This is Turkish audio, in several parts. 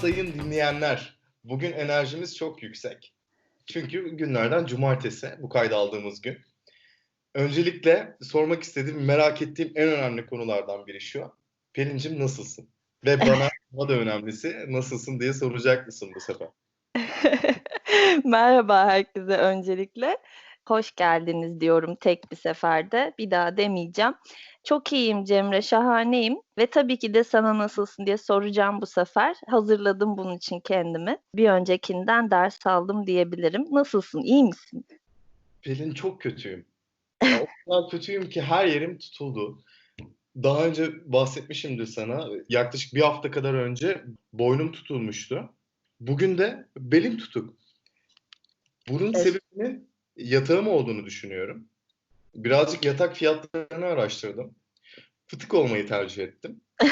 sayın dinleyenler. Bugün enerjimiz çok yüksek. Çünkü günlerden cumartesi bu kaydı aldığımız gün. Öncelikle sormak istediğim, merak ettiğim en önemli konulardan biri şu. Pelin'cim nasılsın? Ve bana daha da önemlisi nasılsın diye soracak mısın bu sefer? Merhaba herkese öncelikle. Hoş geldiniz diyorum tek bir seferde. Bir daha demeyeceğim. Çok iyiyim Cemre, şahaneyim ve tabii ki de sana nasılsın diye soracağım bu sefer. Hazırladım bunun için kendimi. Bir öncekinden ders aldım diyebilirim. Nasılsın, iyi misin? Pelin çok kötüyüm. Ya, o kadar kötüyüm ki her yerim tutuldu. Daha önce bahsetmişimdir sana. Yaklaşık bir hafta kadar önce boynum tutulmuştu. Bugün de belim tutuk. Bunun Evet. sebebinin yatağım olduğunu düşünüyorum. Birazcık yatak fiyatlarını araştırdım. Fıtık olmayı tercih ettim.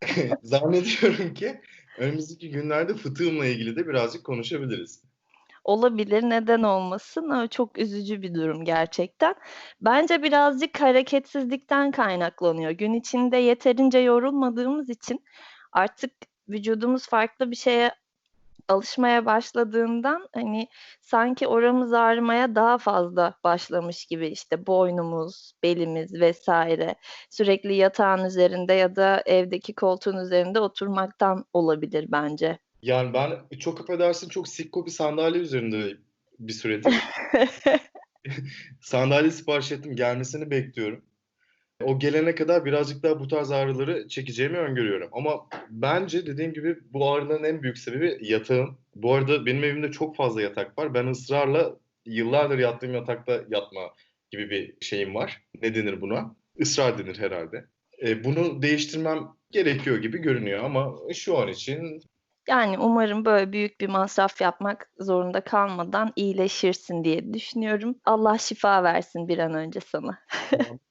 Zannediyorum ki önümüzdeki günlerde fıtığımla ilgili de birazcık konuşabiliriz. Olabilir, neden olmasın? Çok üzücü bir durum gerçekten. Bence birazcık hareketsizlikten kaynaklanıyor. Gün içinde yeterince yorulmadığımız için artık vücudumuz farklı bir şeye alışmaya başladığından hani sanki oramız ağrımaya daha fazla başlamış gibi işte boynumuz, belimiz vesaire sürekli yatağın üzerinde ya da evdeki koltuğun üzerinde oturmaktan olabilir bence. Yani ben çok affedersin çok sikko bir sandalye üzerinde bir süredir. Sandalye sipariş ettim. Gelmesini bekliyorum. O gelene kadar birazcık daha bu tarz ağrıları çekeceğimi öngörüyorum. Ama bence dediğim gibi bu ağrıların en büyük sebebi yatağım. Bu arada benim evimde çok fazla yatak var. Ben ısrarla yıllardır yattığım yatakta yatma gibi bir şeyim var. Ne denir buna? Israr denir herhalde. E, bunu değiştirmem gerekiyor gibi görünüyor ama şu an için Yani umarım böyle büyük bir masraf yapmak zorunda kalmadan iyileşirsin diye düşünüyorum. Allah şifa versin bir an önce sana.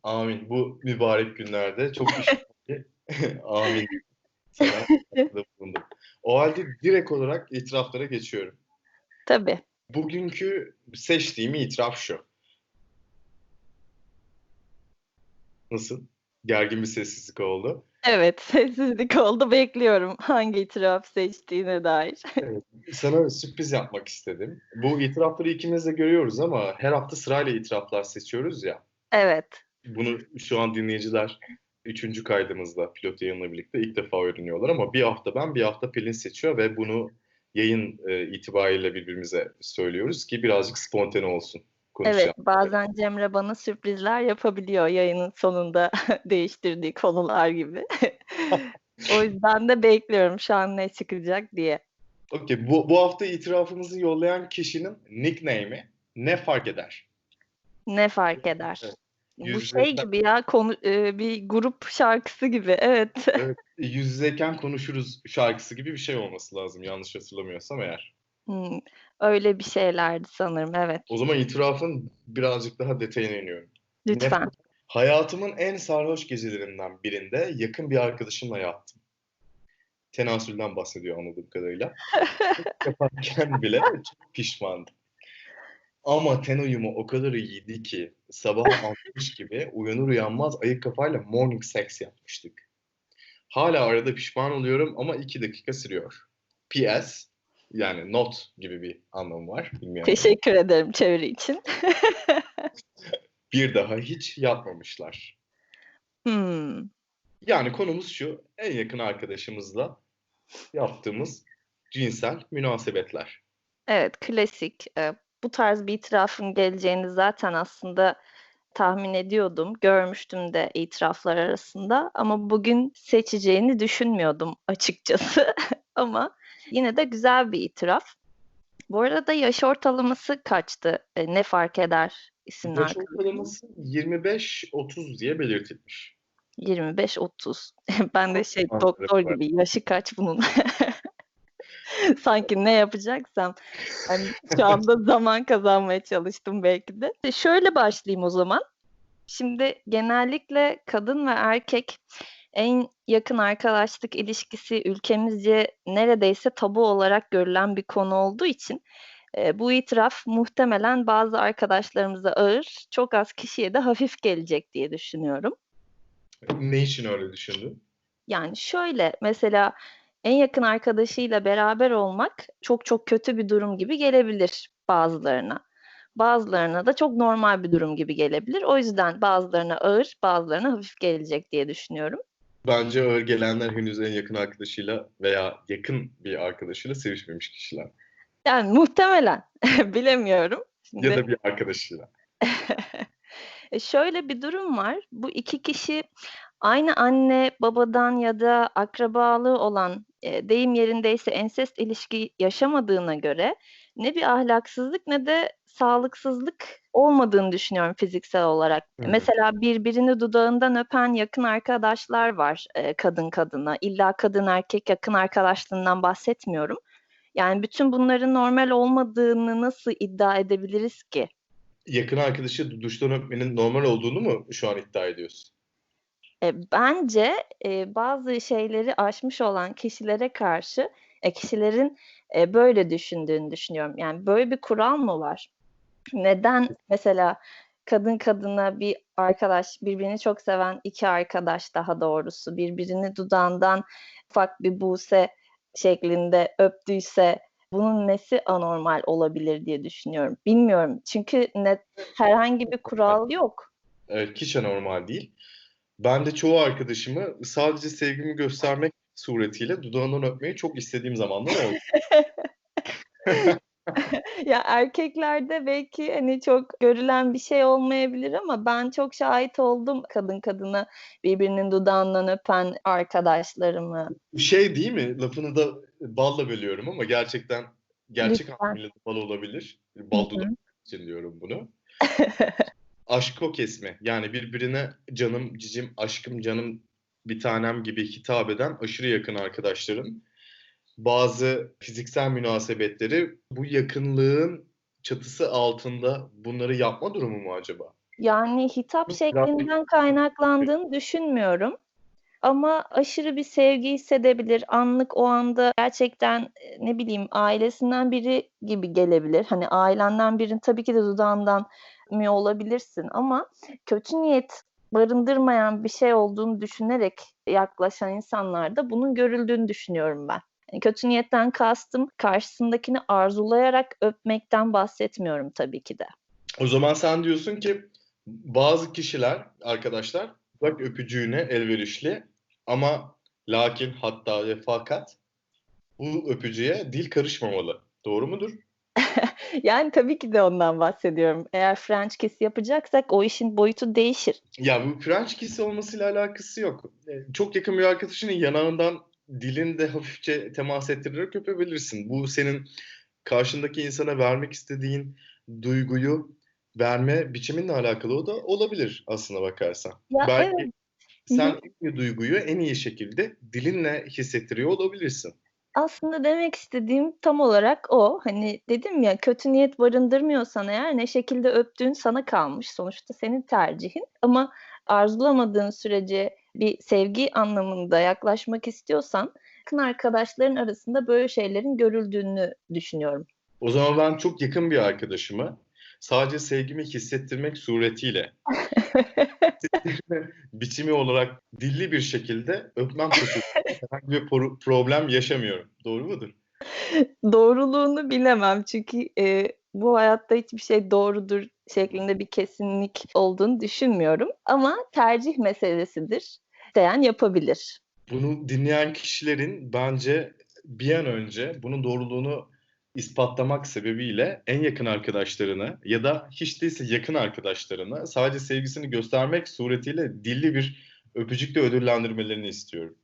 Amin. Bu mübarek günlerde çok işitli. Amin. O halde direkt olarak itiraflara geçiyorum. Tabii. Bugünkü seçtiğim itiraf şu. Nasıl? Gergin bir sessizlik oldu. Evet, sessizlik oldu. Bekliyorum hangi itiraf seçtiğine dair. Sana sürpriz yapmak istedim. Bu itirafları ikimiz de görüyoruz ama her hafta sırayla itiraflar seçiyoruz ya. Evet. Bunu şu an dinleyiciler üçüncü kaydımızda pilot yayınla birlikte ilk defa öğreniyorlar ama bir hafta ben bir hafta Pelin seçiyor ve bunu yayın e, itibariyle birbirimize söylüyoruz ki birazcık spontane olsun. Evet, konuşacağım. bazen Cemre bana sürprizler yapabiliyor yayının sonunda değiştirdiği konular gibi. O yüzden de bekliyorum şu an ne çıkacak diye. Okey, bu, bu hafta itirafımızı yollayan kişinin nickname'i ne fark eder? Ne fark eder? Evet. Bu şey gibi ya konu e, bir grup şarkısı gibi. Evet. Evet, yüz yüzeyken konuşuruz şarkısı gibi bir şey olması lazım yanlış hatırlamıyorsam eğer. Hmm, öyle bir şeylerdi sanırım. Evet. O zaman itirafın birazcık daha detayına iniyorum. Lütfen. Hayatımın en sarhoş gecelerinden birinde yakın bir arkadaşımla yattım. Tenasülden bahsediyor anladığım kadarıyla. Yaparken bile çok pişmandım. Ama ten uyumu o kadar iyiydi ki sabah almış gibi uyanır uyanmaz ayık kafayla morning sex yapmıştık. Hala arada pişman oluyorum ama iki dakika sürüyor. PS yani not gibi bir anlamı var. Bilmiyorum. Teşekkür ederim çeviri için. Bir daha hiç yapmamışlar. Hmm. Yani konumuz şu, en yakın arkadaşımızla yaptığımız cinsel münasebetler. Evet, klasik. Ee, bu tarz bir itirafın geleceğini zaten aslında tahmin ediyordum. Görmüştüm de itiraflar arasında ama bugün seçeceğini düşünmüyordum açıkçası. Ama yine de güzel bir itiraf. Bu arada yaş ortalaması kaçtı? Ee, ne fark eder isimli Yaş ortalaması 25-30 diye belirtilmiş. 25-30. Ben de şey Anladım, doktor gibi yaşı kaç bunun? Sanki ne yapacaksam hani şu anda zaman kazanmaya çalıştım belki de. E, Şöyle başlayayım o zaman. Şimdi genellikle kadın ve erkek en yakın arkadaşlık ilişkisi ülkemizce neredeyse tabu olarak görülen bir konu olduğu için e, bu itiraf muhtemelen bazı arkadaşlarımıza ağır, çok az kişiye de hafif gelecek diye düşünüyorum. Ne için öyle düşündün? Yani şöyle mesela en yakın arkadaşıyla beraber olmak çok çok kötü bir durum gibi gelebilir bazılarına. Bazılarına da çok normal bir durum gibi gelebilir. O yüzden bazılarına ağır, bazılarına hafif gelecek diye düşünüyorum. Bence ağır gelenler henüz en yakın arkadaşıyla veya yakın bir arkadaşıyla sevişmemiş kişiler. Yani muhtemelen bilemiyorum. Şimdi... Ya da bir arkadaşıyla. E, şöyle bir durum var. Bu iki kişi aynı anne babadan ya da akrabalığı olan e, deyim yerindeyse ensest ilişki yaşamadığına göre ne bir ahlaksızlık ne de sağlıksızlık olmadığını düşünüyorum fiziksel olarak. Hı. Mesela birbirini dudağından öpen yakın arkadaşlar var e, kadın kadına. İlla kadın erkek yakın arkadaşlığından bahsetmiyorum. Yani bütün bunların normal olmadığını nasıl iddia edebiliriz ki? Yakın arkadaşı duştan öpmenin normal olduğunu mu şu an iddia ediyorsun? E, bence e, bazı şeyleri aşmış olan kişilere karşı e, kişilerin e, böyle düşündüğünü düşünüyorum. Yani böyle bir kural mı var? Neden mesela kadın kadına bir arkadaş, birbirini çok seven iki arkadaş daha doğrusu birbirini dudağından ufak bir buse şeklinde öptüyse bunun nesi anormal olabilir diye düşünüyorum. Bilmiyorum. Çünkü net herhangi bir kural yok. Evet, hiç anormal değil. Ben de çoğu arkadaşımı sadece sevgimi göstermek suretiyle dudağından öpmeyi çok istediğim zamanlar oldu. ya erkeklerde belki hani çok görülen bir şey olmayabilir ama ben çok şahit oldum kadın kadına birbirinin dudağından öpen arkadaşlarımı. Şey değil mi? Lafını da balla bölüyorum ama gerçekten gerçek Lütfen. anlamıyla bal olabilir. Bal dudak için diyorum bunu. Aşko kesme. Yani birbirine canım, cicim, aşkım, canım, bir tanem gibi hitap eden aşırı yakın arkadaşların bazı fiziksel münasebetleri bu yakınlığın çatısı altında bunları yapma durumu mu acaba? Yani hitap şeklinden kaynaklandığını düşünmüyorum. Ama aşırı bir sevgi hissedebilir. Anlık o anda gerçekten e, ne bileyim ailesinden biri gibi gelebilir. Hani ailenden birinin tabii ki de dudağından mi olabilirsin ama kötü niyet barındırmayan bir şey olduğunu düşünerek yaklaşan insanlarda bunun görüldüğünü düşünüyorum ben. Yani kötü niyetten kastım karşısındakini arzulayarak öpmekten bahsetmiyorum tabii ki de. O zaman sen diyorsun ki bazı kişiler, arkadaşlar bak öpücüğüne elverişli ama lakin hatta ve fakat bu öpücüğe dil karışmamalı. Doğru mudur? Yani tabii ki de ondan bahsediyorum. Eğer French kiss yapacaksak o işin boyutu değişir. Ya bu French kiss olmasıyla alakası yok. E, Çok yakın bir arkadaşının yanağından dilini de hafifçe temas ettirerek öpebilirsin. Bu senin karşındaki insana vermek istediğin duyguyu verme biçiminle alakalı o da olabilir aslına bakarsan. Ya Belki evet. sen iyi duyguyu en iyi şekilde dilinle hissettiriyor olabilirsin. Aslında demek istediğim tam olarak o. Hani dedim ya kötü niyet barındırmıyorsan eğer ne şekilde öptüğün sana kalmış. Sonuçta senin tercihin. Ama arzulamadığın sürece bir sevgi anlamında yaklaşmak istiyorsan yakın arkadaşların arasında böyle şeylerin görüldüğünü düşünüyorum. O zaman ben çok yakın bir arkadaşımı sadece sevgimi hissettirmek suretiyle biçimi olarak dilli bir şekilde öpmem koşulunda herhangi bir pro- problem yaşamıyorum. Doğru mudur? Doğruluğunu bilemem çünkü e, bu hayatta hiçbir şey doğrudur şeklinde bir kesinlik olduğunu düşünmüyorum. Ama tercih meselesidir. İsteyen yapabilir. Bunu dinleyen kişilerin bence bir an önce bunun doğruluğunu ispatlamak sebebiyle en yakın arkadaşlarını ya da hiç değilse yakın arkadaşlarına sadece sevgisini göstermek suretiyle dilli bir öpücükle ödüllendirmelerini istiyorum.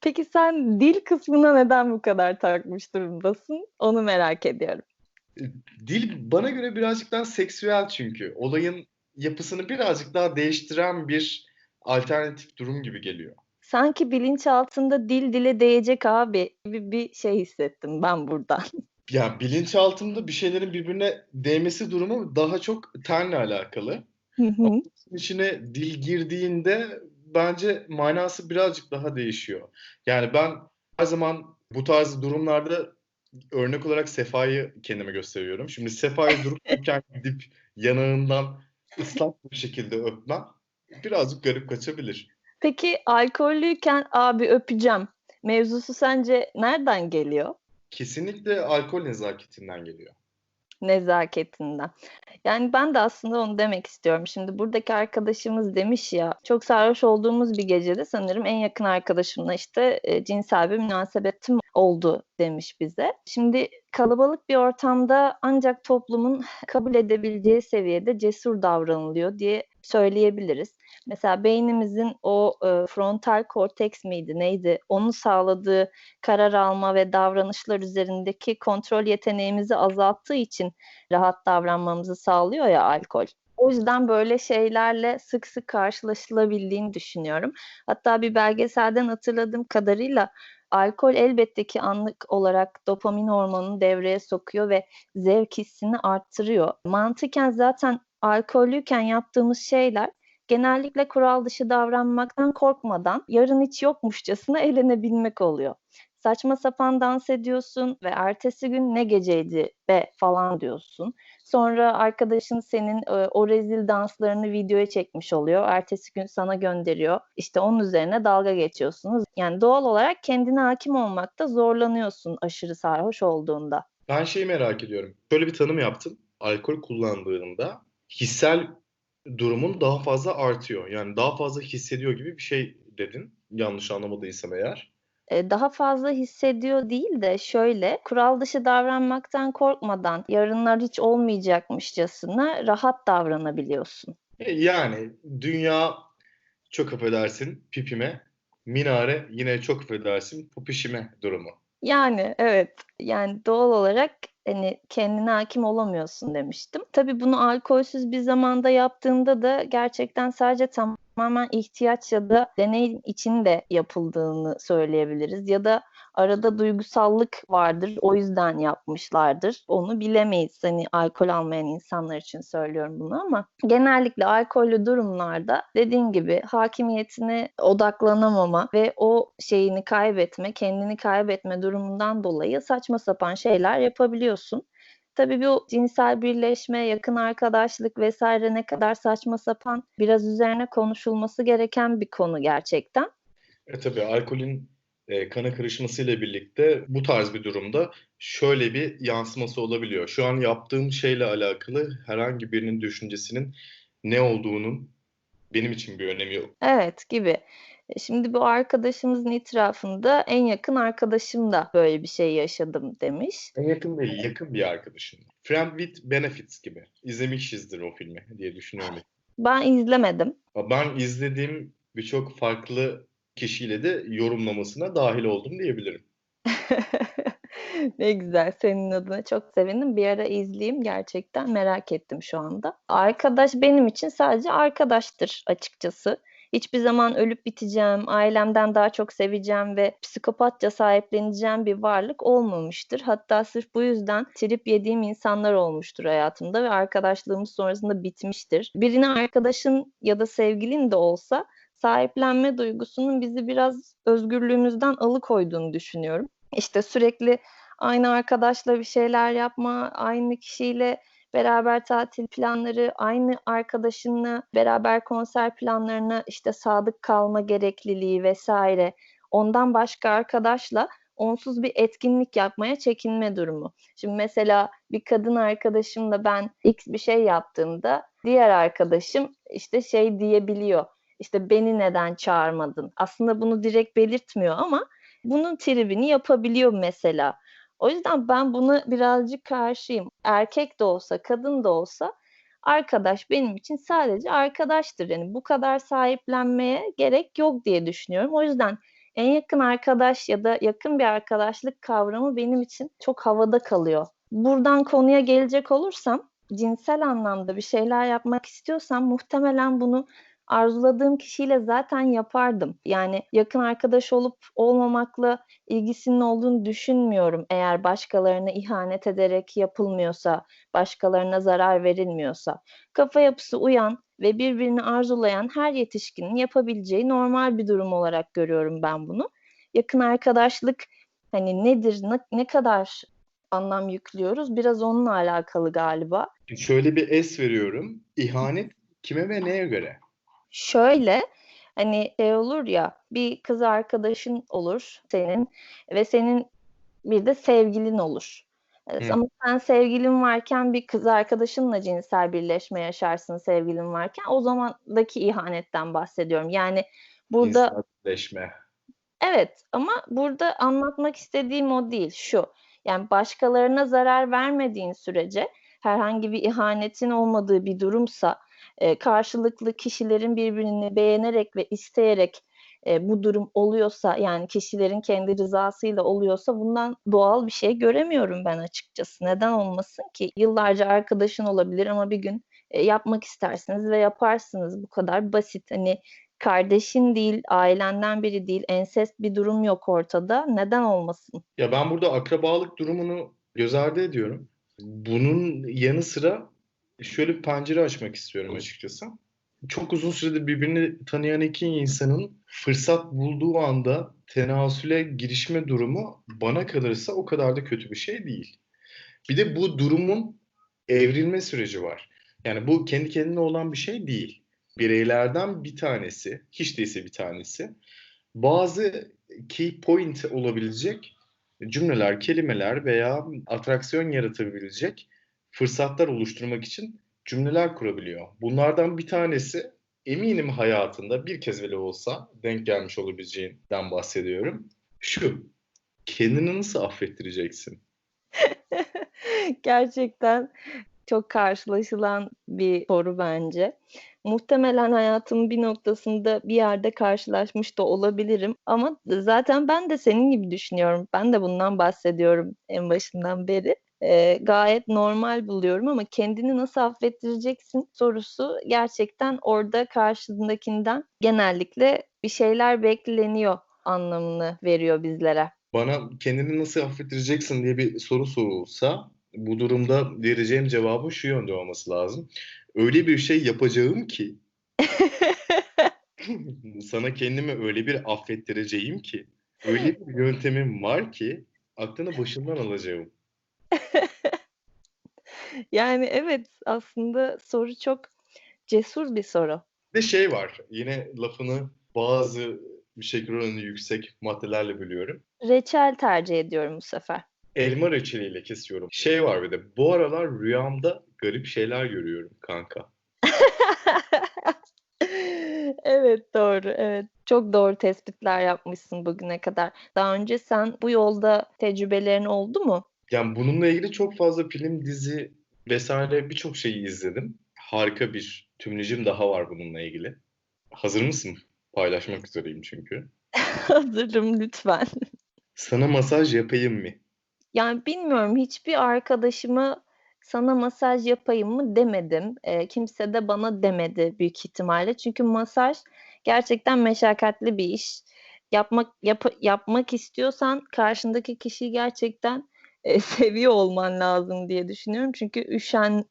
Peki sen dil kısmına neden bu kadar takmış durumdasın? Onu merak ediyorum. Dil bana göre birazcık daha seksüel çünkü. Olayın yapısını birazcık daha değiştiren bir alternatif durum gibi geliyor. Sanki bilinçaltında dil dile değecek abi gibi bir şey hissettim ben buradan. Ya bilinçaltımda bir şeylerin birbirine değmesi durumu daha çok tenle alakalı. Hı hı. Ama içine dil girdiğinde bence manası birazcık daha değişiyor. Yani ben her zaman bu tarz durumlarda örnek olarak Sefa'yı kendime gösteriyorum. Şimdi Sefa'yı durup dururken gidip yanağından ıslak bir şekilde öpmem birazcık garip kaçabilir. Peki alkollüyken abi öpeceğim mevzusu sence nereden geliyor? Kesinlikle alkol nezaketinden geliyor. Nezaketinden. Yani ben de aslında onu demek istiyorum. Şimdi buradaki arkadaşımız demiş ya, çok sarhoş olduğumuz bir gecede sanırım en yakın arkadaşımla işte e, cinsel bir münasebetim oldu demiş bize. Şimdi kalabalık bir ortamda ancak toplumun kabul edebileceği seviyede cesur davranılıyor diye söyleyebiliriz. Mesela beynimizin o e, frontal korteks miydi neydi? Onun sağladığı karar alma ve davranışlar üzerindeki kontrol yeteneğimizi azalttığı için rahat davranmamızı sağlıyor ya alkol. O yüzden böyle şeylerle sık sık karşılaşılabildiğini düşünüyorum. Hatta bir belgeselden hatırladığım kadarıyla alkol elbette ki anlık olarak dopamin hormonunu devreye sokuyor ve zevk hissini arttırıyor. Mantıken zaten alkollüyken yaptığımız şeyler genellikle kural dışı davranmaktan korkmadan yarın hiç yokmuşçasına eğlenebilmek oluyor. Saçma sapan dans ediyorsun ve ertesi gün ne geceydi be falan diyorsun. Sonra arkadaşın senin e, o rezil danslarını videoya çekmiş oluyor. Ertesi gün sana gönderiyor. İşte onun üzerine dalga geçiyorsunuz. Yani doğal olarak kendine hakim olmakta zorlanıyorsun aşırı sarhoş olduğunda. Ben şeyi merak ediyorum. Şöyle bir tanım yaptım. Alkol kullandığında hissel durumun daha fazla artıyor. Yani daha fazla hissediyor gibi bir şey dedin. Yanlış anlamadıysam eğer. E, daha fazla hissediyor değil de şöyle kural dışı davranmaktan korkmadan yarınlar hiç olmayacakmışçasına rahat davranabiliyorsun. E, Yani dünya çok affedersin pipime, minare yine çok affedersin popişime durumu. Yani evet yani doğal olarak hani kendine hakim olamıyorsun demiştim. Tabii bunu alkolsüz bir zamanda yaptığında da gerçekten sadece tamamen ihtiyaç ya da deney için de yapıldığını söyleyebiliriz. Ya da arada duygusallık vardır o yüzden yapmışlardır. Onu bilemeyiz hani alkol almayan insanlar için söylüyorum bunu ama genellikle alkollü durumlarda dediğin gibi hakimiyetine odaklanamama ve o şeyini kaybetme, kendini kaybetme durumundan dolayı saçma sapan şeyler yapabiliyorsun. Tabii bu cinsel birleşme, yakın arkadaşlık vesaire ne kadar saçma sapan biraz üzerine konuşulması gereken bir konu gerçekten. E tabii alkolün e, kana karışmasıyla birlikte bu tarz bir durumda şöyle bir yansıması olabiliyor. Şu an yaptığım şeyle alakalı herhangi birinin düşüncesinin ne olduğunun benim için bir önemi yok. Evet gibi. E, Şimdi bu arkadaşımızın itirafında en yakın arkadaşım da böyle bir şey yaşadım demiş. En yakın değil, yakın bir arkadaşım. Friend with Benefits gibi. İzlemişizdir o filmi diye düşünüyorum. Ben izlemedim. Ben izlediğim birçok farklı kişiyle de yorumlamasına dahil oldum diyebilirim. Ne güzel. Senin adına çok sevindim. Bir ara izleyeyim. Gerçekten merak ettim şu anda. Arkadaş benim için sadece arkadaştır açıkçası. Hiçbir zaman ölüp biteceğim, ailemden daha çok seveceğim ve psikopatça sahipleneceğim bir varlık olmamıştır. Hatta sırf bu yüzden trip yediğim insanlar olmuştur hayatımda ve arkadaşlığımız sonrasında bitmiştir. Birine arkadaşın ya da sevgilin de olsa sahiplenme duygusunun bizi biraz özgürlüğümüzden alıkoyduğunu düşünüyorum. İşte sürekli aynı arkadaşla bir şeyler yapma, aynı kişiyle beraber tatil planları, aynı arkadaşınla beraber konser planlarına işte sadık kalma gerekliliği vesaire. Ondan başka arkadaşla onsuz bir etkinlik yapmaya çekinme durumu. Şimdi mesela bir kadın arkadaşımla ben X bir şey yaptığımda diğer arkadaşım işte şey diyebiliyor. İşte beni neden çağırmadın? Aslında bunu direkt belirtmiyor ama bunun tribini yapabiliyor mesela. O yüzden ben buna birazcık karşıyım. Erkek de olsa, kadın da olsa arkadaş benim için sadece arkadaştır. Yani bu kadar sahiplenmeye gerek yok diye düşünüyorum. O yüzden en yakın arkadaş ya da yakın bir arkadaşlık kavramı benim için çok havada kalıyor. Buradan konuya gelecek olursam, cinsel anlamda bir şeyler yapmak istiyorsam muhtemelen bunu arzuladığım kişiyle zaten yapardım. Yani yakın arkadaş olup olmamakla ilgisinin olduğunu düşünmüyorum eğer başkalarına ihanet ederek yapılmıyorsa, başkalarına zarar verilmiyorsa. Kafa yapısı uyan ve birbirini arzulayan her yetişkinin yapabileceği normal bir durum olarak görüyorum ben bunu. Yakın arkadaşlık hani nedir, ne, ne kadar anlam yüklüyoruz biraz onunla alakalı galiba. Şöyle bir es veriyorum. İhanet kime ve neye göre? Şöyle, Hani şey olur ya bir kız arkadaşın olur senin ve senin bir de sevgilin olur. Hı. ama sen sevgilin varken bir kız arkadaşınla cinsel birleşme yaşarsın sevgilin varken. O zamandaki ihanetten bahsediyorum. Yani burada Cinselleşme. Evet ama burada anlatmak istediğim o değil, şu: Yani başkalarına zarar vermediğin sürece, herhangi bir ihanetin olmadığı bir durumsa, eee, karşılıklı kişilerin birbirini beğenerek ve isteyerek, eee, bu durum oluyorsa, yani kişilerin kendi rızasıyla oluyorsa bundan doğal bir şey göremiyorum ben açıkçası. Neden olmasın ki? Yıllarca arkadaşın olabilir ama bir gün, eee, yapmak istersiniz ve yaparsınız. Bu kadar basit. Hani kardeşin değil, ailenden biri değil, ensest bir durum yok ortada. Neden olmasın? Ya, ben burada akrabalık durumunu göz ardı ediyorum. Bunun yanı sıra şöyle bir pencere açmak istiyorum açıkçası. Çok uzun süredir birbirini tanıyan 2 insanın fırsat bulduğu anda tenasüle girişme durumu bana kalırsa o kadar da kötü bir şey değil. Bir de bu durumun evrilme süreci var. Yani bu kendi kendine olan bir şey değil. Bireylerden bir tanesi, hiç değilse bir tanesi, bazı key point olabilecek cümleler, kelimeler veya atraksiyon yaratabilecek fırsatlar oluşturmak için cümleler kurabiliyor. Bunlardan bir tanesi eminim hayatında bir kez bile olsa denk gelmiş olabileceğinden bahsediyorum. Şu: Kendini nasıl affettireceksin? Gerçekten çok karşılaşılan bir soru bence. Muhtemelen hayatımın bir noktasında bir yerde karşılaşmış da olabilirim ama zaten ben de senin gibi düşünüyorum. Ben de bundan bahsediyorum en başından beri. Eee, gayet normal buluyorum ama kendini nasıl affettireceksin sorusu gerçekten orada karşındakinden genellikle bir şeyler bekleniyor anlamını veriyor bizlere. Bana kendini nasıl affettireceksin diye bir soru sorulsa bu durumda vereceğim cevabın şu yönde olması lazım. Öyle bir şey yapacağım ki sana kendimi öyle bir affettireceğim ki, öyle bir yöntemim var ki aklını başından alacağım. Yani evet, aslında soru çok cesur bir soru. Bir şey var, yine lafını bazı şeker oranı yüksek maddelerle bölüyorum. Reçel tercih ediyorum bu sefer. Elma reçeliyle kesiyorum. Şey var bir de, bu aralar rüyamda garip şeyler görüyorum kanka. Evet, doğru, evet. Çok doğru tespitler yapmışsın bugüne kadar. Daha önce sen bu yolda tecrübelerin oldu mu? Yani bununla ilgili çok fazla film, dizi vs. birçok şeyi izledim. Harika bir tümlecim daha var bununla ilgili. Hazır mısın? Paylaşmak üzereyim çünkü. Hazırım, lütfen. Sana masaj yapayım mı? Yani bilmiyorum, hiçbir arkadaşıma sana masaj yapayım mı demedim. Eee, kimse de bana demedi büyük ihtimalle. Çünkü masaj gerçekten meşakkatli bir iş. Yapmak yapa yapmak istiyorsan karşındaki kişiyi gerçekten, eee, seviyor olman lazım diye düşünüyorum. Çünkü üşen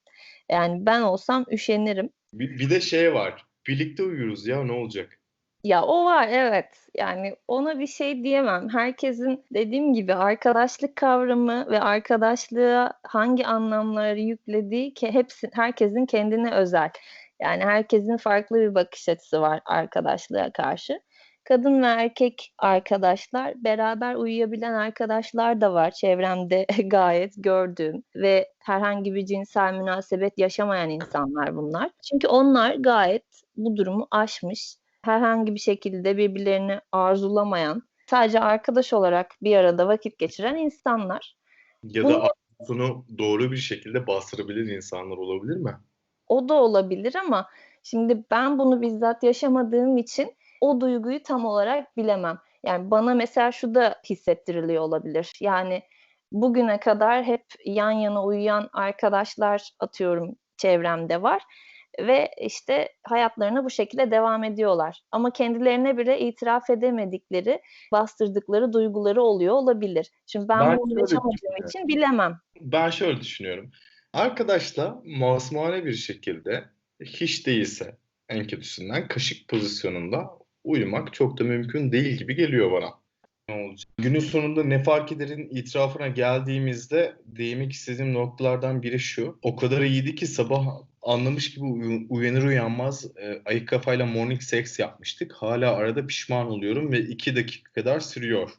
yani ben olsam üşenirim. Bir bir de şey var, birlikte uyuruz ya ne olacak? Ya, o var, evet. Yani ona bir şey diyemem. Herkesin dediğim gibi arkadaşlık kavramı ve arkadaşlığa hangi anlamları yüklediği ki hepsi herkesin kendine özel. Yani herkesin farklı bir bakış açısı var arkadaşlığa karşı. Kadın ve erkek arkadaşlar, beraber uyuyabilen arkadaşlar da var çevremde gayet gördüğüm ve herhangi bir cinsel münasebet yaşamayan insanlar bunlar. Çünkü onlar gayet bu durumu aşmış, herhangi bir şekilde birbirlerini arzulamayan, sadece arkadaş olarak bir arada vakit geçiren insanlar. Ya da arzusunu doğru bir şekilde bastırabilir insanlar olabilir mi? O da olabilir ama şimdi ben bunu bizzat yaşamadığım için o duyguyu tam olarak bilemem. Yani bana mesela şu da hissettiriliyor olabilir. Yani bugüne kadar hep yan yana uyuyan arkadaşlar atıyorum çevremde var ve işte hayatlarına bu şekilde devam ediyorlar. Ama kendilerine bile itiraf edemedikleri, bastırdıkları duyguları oluyor olabilir. Şimdi ben Ben bunu yaşamadığım için bilemem. Ben şöyle düşünüyorum. Arkadaşla masumane bir şekilde hiç değilse en kötüsünden kaşık pozisyonunda uyumak çok da mümkün değil gibi geliyor bana. Günün sonunda ne fark ederin itirafına geldiğimizde değinmek istediğim noktalardan biri şu. O kadar iyiydi ki sabah anlamış gibi uyanır uyanmaz e, ayık kafayla morning sex yapmıştık. Hala arada pişman oluyorum ve 2 dakika kadar sürüyor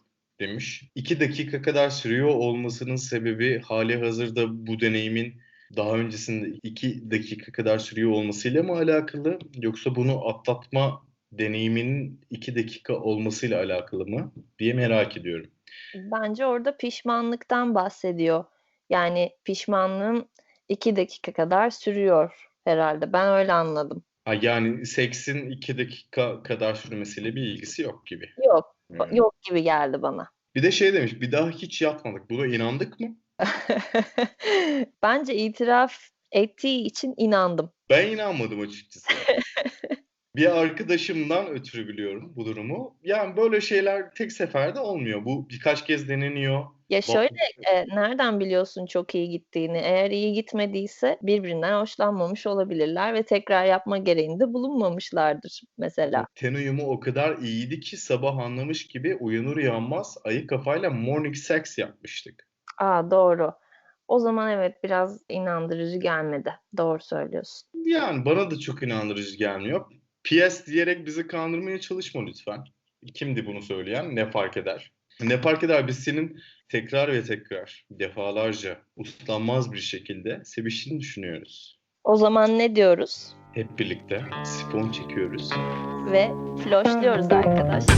demiş. 2 dakika kadar sürüyor olmasının sebebi hali hazırda bu deneyimin daha öncesinde 2 dakika kadar sürüyor olmasıyla mı alakalı yoksa bunu atlatma deneyiminin 2 dakika olmasıyla alakalı mı diye merak ediyorum. Bence orada pişmanlıktan bahsediyor. Yani pişmanlığım 2 dakika kadar sürüyor herhalde. Ben öyle anladım. Ha, yani seksin 2 dakika kadar sürmesiyle bir ilgisi yok gibi. Yok, Hmm. yok gibi geldi bana. Bir de şey demiş, bir daha hiç yatmadık. Buna inandık mı? Bence itiraf ettiği için inandım. Ben inanmadım açıkçası. Bir arkadaşımdan ötürü biliyorum bu durumu. Yani böyle şeyler tek seferde olmuyor. Bu birkaç kez deneniyor. Ya şöyle e, nereden biliyorsun çok iyi gittiğini? Eğer iyi gitmediyse birbirinden hoşlanmamış olabilirler ve tekrar yapma gereğinde bulunmamışlardır mesela. Ten uyumu o kadar iyiydi ki sabah anlamış gibi uyanır uyanmaz ayık kafayla morning sex yapmıştık. Aa doğru. O zaman evet biraz inandırıcı gelmedi. Doğru söylüyorsun. Yani bana da çok inandırıcı gelmiyor. PS diyerek bizi kandırmaya çalışma lütfen. Kimdi bunu söyleyen? Ne fark eder? Ne fark eder? Biz senin tekrar ve tekrar defalarca uslanmaz bir şekilde seviştiğini düşünüyoruz. O zaman ne diyoruz? Hep birlikte sifon çekiyoruz. Ve floşluyoruz arkadaşlar.